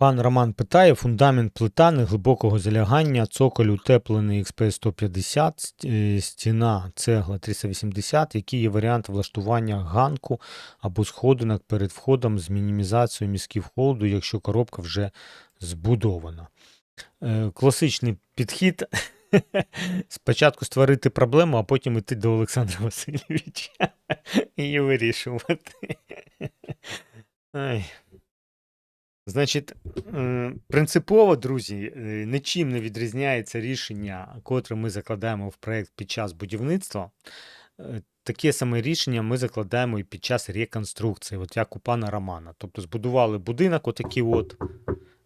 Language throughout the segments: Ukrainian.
Пан Роман питає: фундамент плита неглибокого залягання, цоколь утеплений XP 150, е, стіна цегла 380. Який є варіант влаштування ганку або сходинок перед входом з мінімізацією місків холоду, якщо коробка вже збудована? Е, Класичний підхід. Спочатку створити проблему, а потім йти до Олександра Васильовича і її вирішувати. Ай. Значить, принципово, друзі, е, нічим не відрізняється рішення, котре ми закладаємо в проєкт під час будівництва. Е, Таке саме рішення ми закладаємо і під час реконструкції, от як у пана Романа. Тобто збудували будинок, отакий от,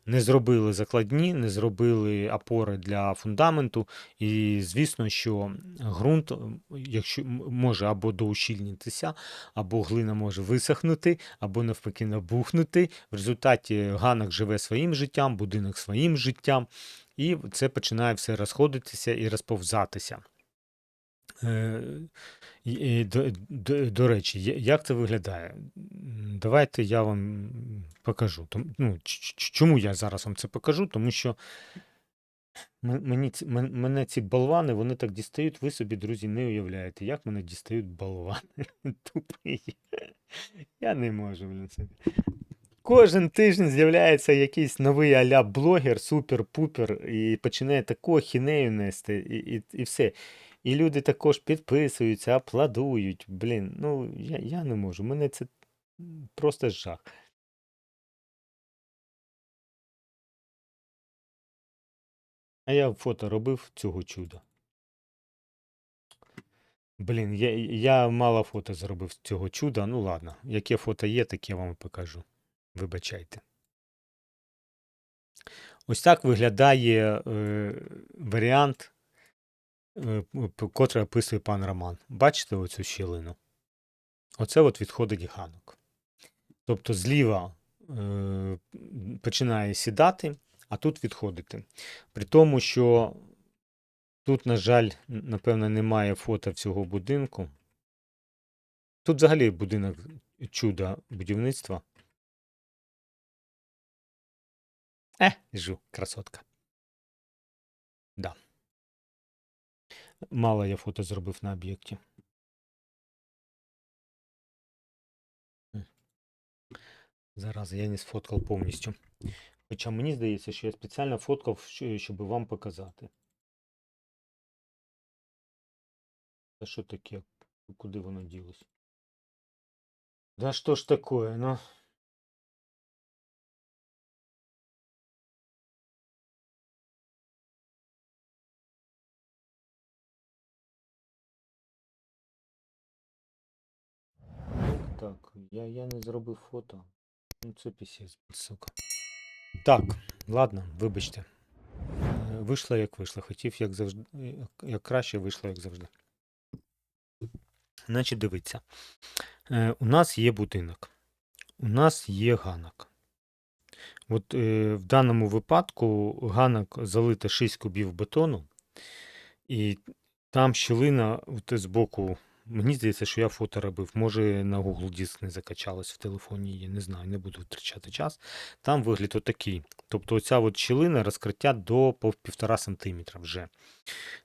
не зробили закладні, не зробили опори для фундаменту. І звісно, що ґрунт, е, якщо може або доущільнитися, або глина може висохнути, або навпаки набухнути. В результаті ганок живе своїм життям, будинок своїм життям, і це починає все розходитися і розповзатися. І- До, до, до речі, як це виглядає? Давайте я вам покажу. Ну, чому я зараз вам це покажу? Тому що мені, мене ці болвани, вони так дістають, ви собі, друзі, не уявляєте, як мене дістають болвани. Тупий. Я не можу, блін, собі. Кожен тиждень з'являється якийсь новий аля блогер, супер-пупер, і починає таку ахінею нести, і, і, і все. І люди також підписуються, аплодують. Блін, ну я, я не можу. Мене це просто жах. А я фото робив цього чуда. Блін, я, я мало фото зробив з цього чуда. Ну ладно, яке фото є, таке я вам покажу. Вибачайте. Ось так виглядає е, варіант, е, котрий описує пан Роман. Бачите оцю щілину? Оце от відходить ганок. Тобто зліва е, починає сідати, а тут відходити. При тому, що тут, на жаль, напевно, немає фото всього будинку. Тут взагалі будинок чуда будівництва. Е, жу, красотка. Да. Мало я фото зробив на об'єкті. Зараз я не сфоткав повністю. Хоча мені здається, що я спеціально фоткав, щоб вам показати. Та що таке? Куди воно ділось? Да що ж такое, ну? Так? Я, я не зробив фото. Ну це пісець, сука. Так, ладно, вибачте. Е, Вийшло як вийшло. Хотів як завжди, як, як краще вийшло, як завжди. Значить, дивіться. Е, у нас є будинок, у нас є ганок. От е, в даному випадку ганок залите 6 кубів бетону, і там щілина от з боку. Мені здається, що я фото робив. Може на Google Диск не закачалось в телефоні її, не знаю, не буду втрачати час. Там вигляд отакий. Тобто оця от щілина розкриття до пов- півтора сантиметра вже.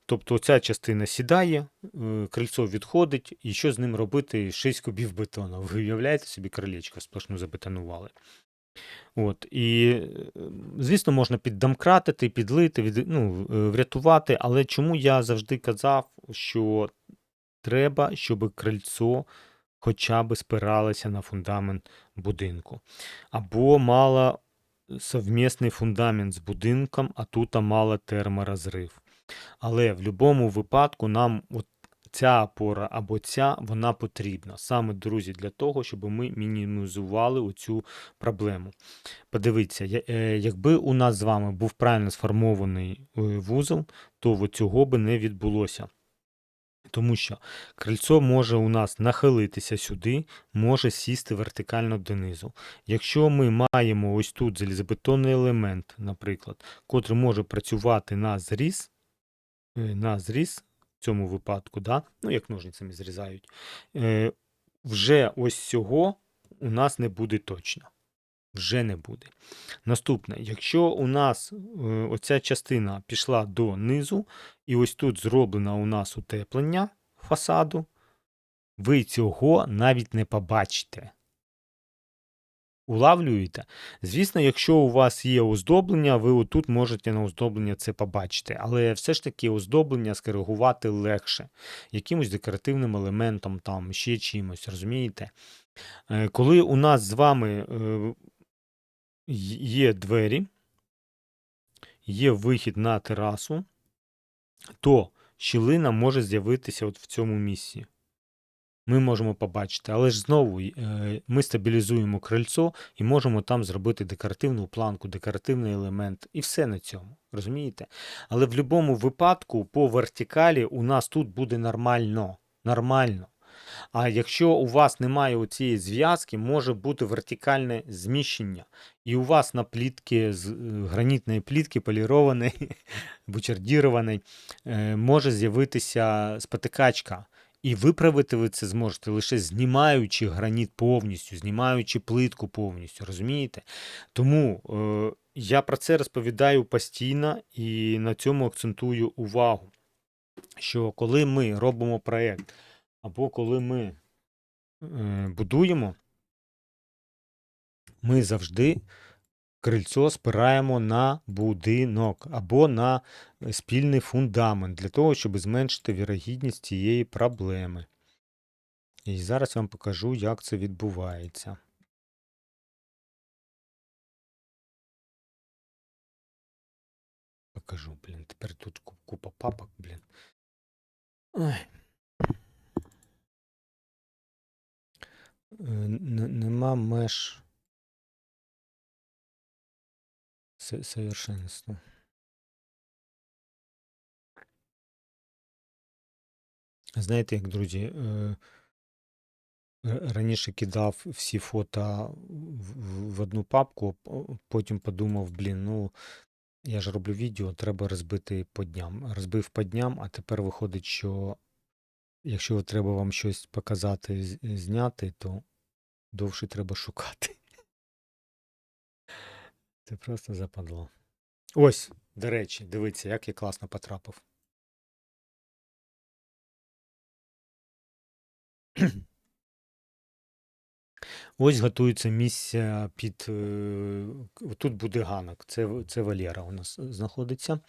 Тобто оця частина сідає, е, крильцо відходить, і що з ним робити? 6 кубів бетону. Ви уявляєте собі крилечко сплошну забетонували. От, і, е, звісно, можна піддомкратити, підлити, від, ну, е, врятувати, але чому я завжди казав, що треба, щоб крильцо хоча б спиралося на фундамент будинку. Або мало совмісний фундамент з будинком, а тут мало терморозрив. Але в будь-якому випадку нам от ця опора або ця, вона потрібна. Саме, друзі, для того, щоб ми мінімізували оцю проблему. Подивіться, е, якби у нас з вами був правильно сформований е, вузол, то цього би не відбулося. Тому що крильцо може у нас нахилитися сюди, може сісти вертикально донизу. Якщо ми маємо ось тут залізобетонний елемент, наприклад, котрий може працювати на зріз, е, на зріз в цьому випадку, да? ну як ножницями зрізають, е, вже ось цього у нас не буде точно. Вже не буде. Наступне, якщо у нас е, оця частина пішла до низу, і ось тут зроблено у нас утеплення фасаду, ви цього навіть не побачите. Улавлюєте? Звісно, якщо у вас є оздоблення, ви отут можете на оздоблення це побачити. Але все ж таки оздоблення скоригувати легше. Якимось декоративним елементом, там, ще чимось, розумієте? Е, Коли у нас з вами е, є двері, є вихід на терасу, то щілина може з'явитися от в цьому місці. Ми можемо побачити, але ж знову е, ми стабілізуємо крильцо і можемо там зробити декоративну планку, декоративний елемент, і все на цьому. Розумієте? Але в будь-якому випадку по вертикалі у нас тут буде нормально. Нормально. А якщо у вас немає цієї зв'язки, може бути вертикальне зміщення. І у вас на плітки з е, гранітної плітки полірованої, бучардірованої, е, може з'явитися спотикачка. І виправити ви це зможете лише знімаючи граніт повністю, знімаючи плитку повністю, розумієте? Тому е, я про це розповідаю постійно і на цьому акцентую увагу. Що коли ми робимо проєкт, або коли ми е, будуємо, ми завжди крильцо спираємо на будинок або на е, спільний фундамент для того, щоб зменшити вірогідність цієї проблеми. І зараз вам покажу, як це відбувається. Покажу, блін. Тепер тут купа папок, блін. Ой. Е, н- Нема меж со- совершенства. Знаєте, як, друзі, е, раніше кидав всі фото в одну папку, потім подумав, блін, ну я ж роблю відео, треба розбити по дням. Розбив по дням, а тепер виходить, що якщо треба вам щось показати, зняти, то довше треба шукати. Це просто западло. Ось, до речі, дивіться, як я класно потрапив. Ось готується місце під. е, Тут буде ганок. Це, це Валєра у нас знаходиться.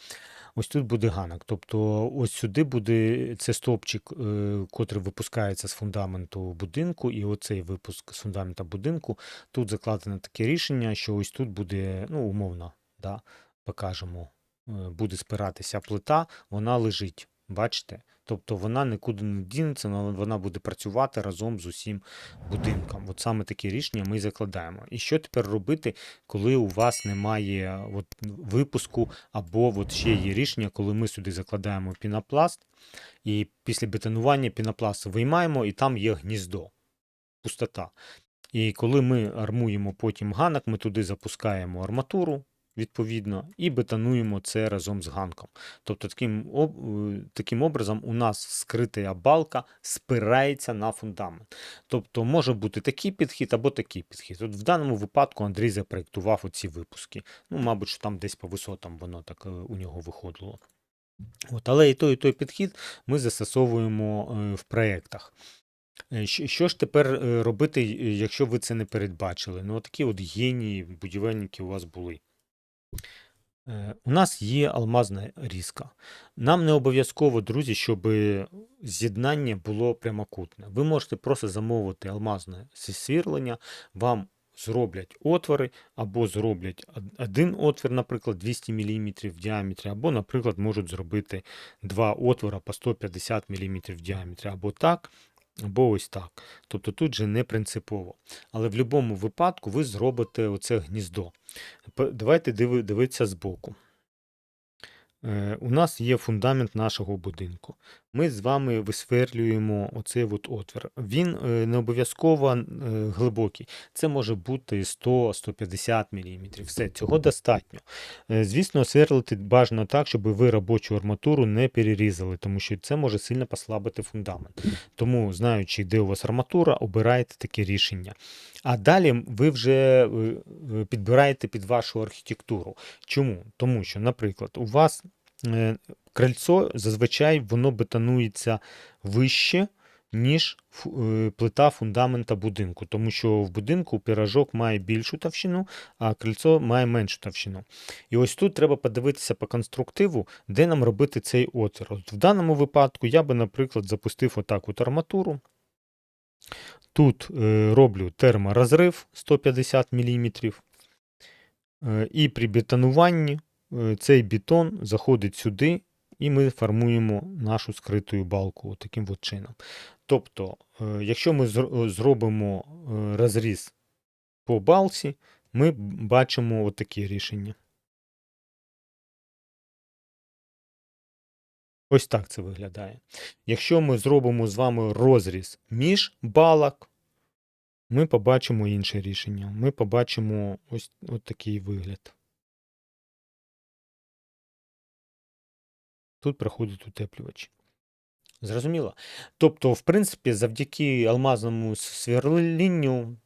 Ось тут буде ганок. Тобто, ось сюди буде це стовпчик, е, котрий випускається з фундаменту будинку, і оцей випуск з фундамента будинку. Тут закладено таке рішення, що ось тут буде, ну, умовно, да, покажемо, е, буде спиратися плита, вона лежить. Бачите? Тобто вона нікуди не дінеться, вона буде працювати разом з усім будинком. От саме такі рішення ми закладаємо. І що тепер робити, коли у вас немає от, випуску, або от ще є рішення, коли ми сюди закладаємо пінопласт, і після бетонування пінопласт виймаємо, і там є гніздо, пустота. І коли ми армуємо потім ганок, ми туди запускаємо арматуру. Відповідно, і бетонуємо це разом з ганком. Тобто, таким об, е, таким образом, у нас скрита балка спирається на фундамент. Тобто може бути такий підхід або такий підхід. От в даному випадку Андрій запроєктував оці випуски. Ну, мабуть, що там десь по висотам воно так е, у нього виходило. От, але і той, і той підхід ми застосовуємо е, в проєктах. Що, ж тепер робити, якщо ви це не передбачили? Ну, такі от генії, будівельники у вас були. Е, У нас є алмазна різка. Нам не обов'язково, друзі, щоб з'єднання було прямокутне. Ви можете просто замовити алмазне свірлення, вам зроблять отвори, або зроблять один отвір, наприклад, 200 мм в діаметрі, або, наприклад, можуть зробити два отвора по 150 мм в діаметрі, або так, або ось так. Тобто тут же не принципово. Але в будь-якому випадку ви зробите оце гніздо. Давайте дивитися збоку. Е, у нас є фундамент нашого будинку. Ми з вами висверлюємо оцей от отвір. Він е, не обов'язково е, глибокий. Це може бути 100-150 мм. Все, цього достатньо. Е, Звісно, сверлити бажано так, щоб ви робочу арматуру не перерізали, тому що це може сильно послабити фундамент. Тому, знаючи, де у вас арматура, обирайте таке рішення. А далі ви вже підбираєте під вашу архітектуру. Чому? Тому що, наприклад, у вас крильцо зазвичай воно бетонується вище, ніж е, плита фундамента будинку, тому що в будинку піражок має більшу товщину, а крильцо має меншу товщину. І ось тут треба подивитися по конструктиву, де нам робити цей отвір. От в даному випадку я би, наприклад, запустив отак от арматуру. Тут е, роблю терморозрив 150 мм. Е, і при бетонуванні цей бетон заходить сюди, і ми формуємо нашу скриту балку таким от чином. Тобто, е, якщо ми зробимо е, розріз по балці, ми бачимо от такі рішення. Ось так це виглядає. Якщо ми зробимо з вами розріз між балок, ми побачимо інше рішення. Ми побачимо ось, ось такий вигляд. Тут проходить утеплювач. Зрозуміло. Тобто, в принципі, завдяки алмазному с- сверлінню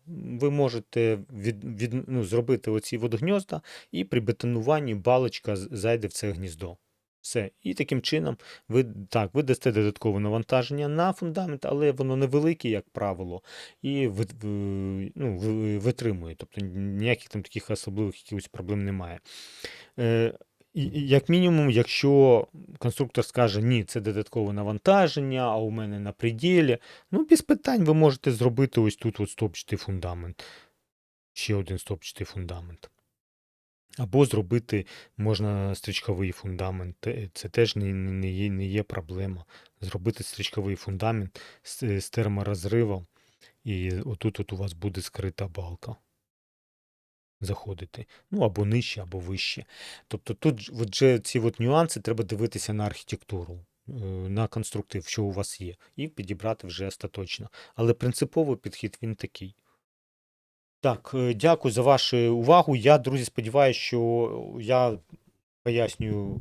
ви можете від, від, ну, зробити оці водогнізда, і при бетонуванні балочка зайде в це гніздо. Все. І таким чином ви, так, ви дасте додаткове навантаження на фундамент, але воно невелике, як правило, і ви, ви- ну, ви- витримує. Тобто ніяких там таких особливих якихось проблем немає. Е, як мінімум, якщо конструктор скаже, ні, це додаткове навантаження, а у мене на пределі, ну, без питань ви можете зробити ось тут от стопчатий фундамент. Ще один стопчатий фундамент. Або зробити можна стрічковий фундамент. Це теж не, не, є, не є проблема. Зробити стрічковий фундамент з, з терморозривом, і отут от у вас буде скрита балка. Заходити. Ну, або нижче, або вище. Тобто тут ж- от же ці от нюанси треба дивитися на архітектуру, е, на конструктив, що у вас є, і підібрати вже остаточно. Але принциповий підхід він такий. Так, е, дякую за вашу увагу. Я, друзі, сподіваюся, що я пояснюю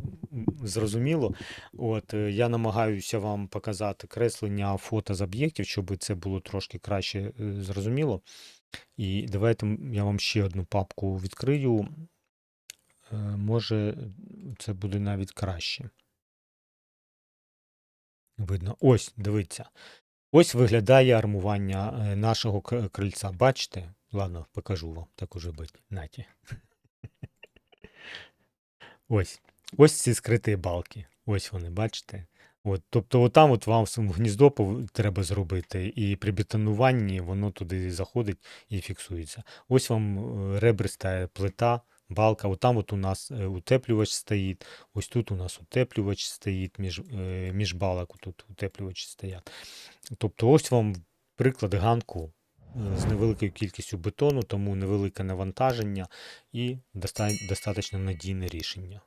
зрозуміло. От, е, я намагаюся вам показати креслення фото з об'єктів, щоб це було трошки краще зрозуміло. І давайте я вам ще одну папку відкрию. Е, Може, це буде навіть краще. Видно. Ось, дивіться. Ось виглядає армування е, нашого крильця. Бачите? Ладно, покажу вам. Так уже бить. Наті. Ось. Ось ці скриті балки. Ось вони, бачите? От, тобто, отам от вам гніздо треба зробити, і при бетонуванні воно туди заходить і фіксується. Ось вам е, ребриста плита, балка. Отам от у нас е, утеплювач стоїть. Ось тут у нас утеплювач стоїть між, е, між балок. Тут утеплювачі стоять. Тобто, ось вам приклад ганку е, з невеликою кількістю бетону, тому невелике навантаження і доста- достатньо надійне рішення.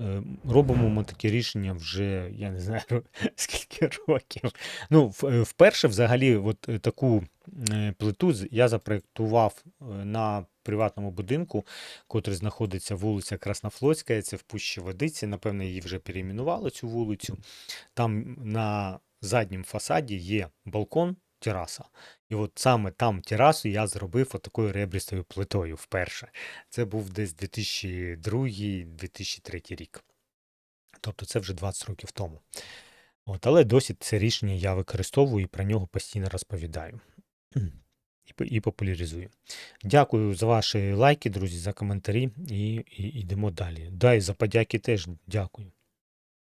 Е, Робимо ми таке рішення вже, я не знаю скільки років. Ну, е, вперше взагалі от е, таку е, плиту я запроєктував е, на приватному будинку, котрий знаходиться вулиця Краснофлотська, це в Пущі Водиці. Напевно, її вже перейменували цю вулицю. Там на заднім фасаді є балкон, тераса. І от саме там терасу я зробив отакою ребристою плитою вперше. Це був десь 2002-2003 рік. Тобто це вже 20 років тому. От, але досі це рішення я використовую і про нього постійно розповідаю. І, і популяризую. Дякую за ваші лайки, друзі, за коментарі, і, і йдемо далі. Да, і за подяки теж дякую.